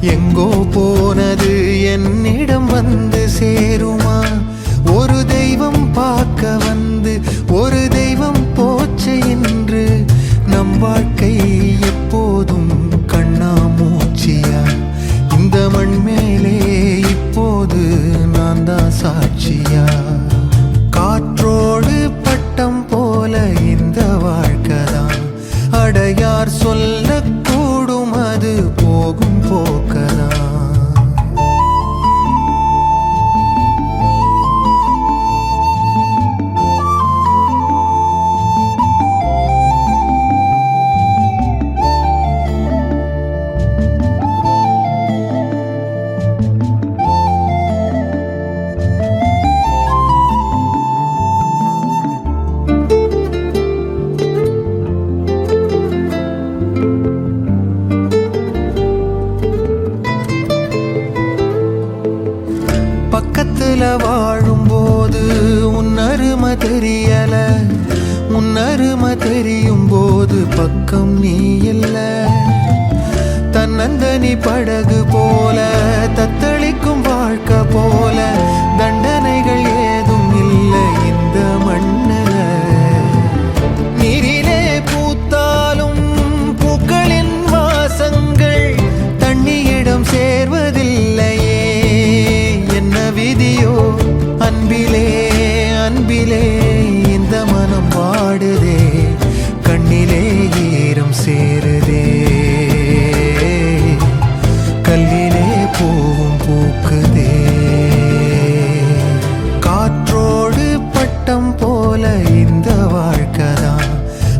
எங்கோ போனது என்னிடம் வந்து சேருமா? ஒரு தெய்வம் பார்க்க வந்து ஒரு தெய்வம் போச்சு என்று நம் வாழ்க்கை தெரியல. உன் அருமை தெரியும் போது பக்கம் நீ இல்ல. தன்னந்தனி படகு போல தத்தளிக்கும் வாழ்க்கை போல தண்டனைகள் ஏதும் இல்லை இந்த மண்ணுல. நீரிலே பூத்தாலும் பூக்களின் வாசங்கள் தண்ணியிடம் சேர்வதில்லையே. என்ன விதியோ? அன்பிலே அன்பிலே. கண்ணிலே ஈரம் சேருதே. கல்லிலே பூவும் பூக்குதே. காற்றோடு பட்டம் போல இந்த வாழ்க்கைதான்.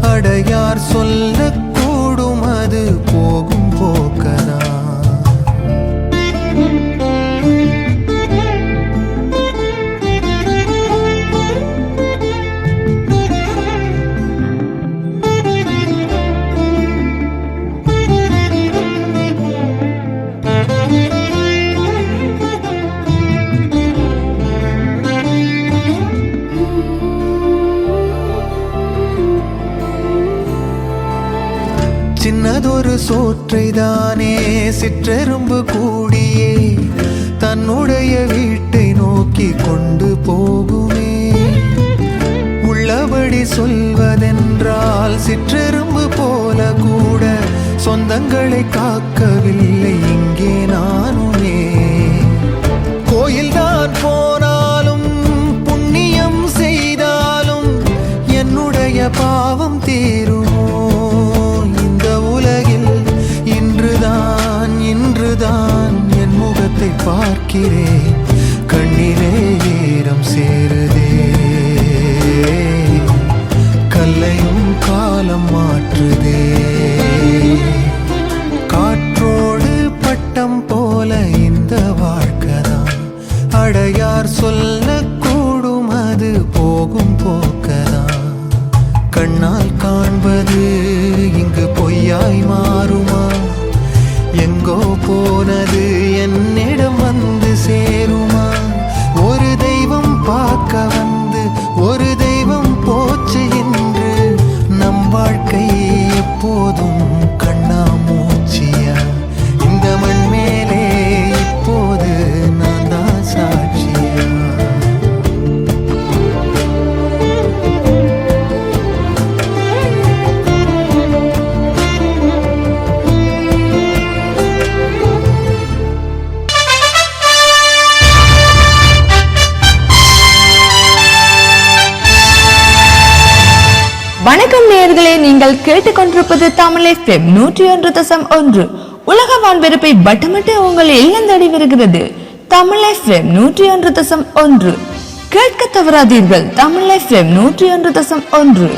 அடையார் சொல்லக்கூடும் அது போகும் போக்கதான். சின்னதொரு சோற்றை தானே சிற்றெரும்பு கூடியே தன்னுடைய வீட்டை நோக்கி கொண்டு போகுமே. உள்ளபடி சொல்வதென்றால் சிற்றெரும்பு போல கூட சொந்தங்களை காக்கவில்லை இங்கே நான். வணக்கம் நேர்களே நீங்கள் கேட்டுக்கொண்டிருப்பது தமிழ் எஃப்எம் நூற்றி ஒன்று தசம் ஒன்று. உலக வான்பெருப்பை பட்டமிட்டு உங்கள் இல்லம் தேடி வருகிறது தமிழ் எஃப்எம் நூற்றி ஒன்று தசம் ஒன்று. கேட்க தவறாதீர்கள் தமிழ் எஃப்எம் நூற்றி ஒன்று தசம் ஒன்று.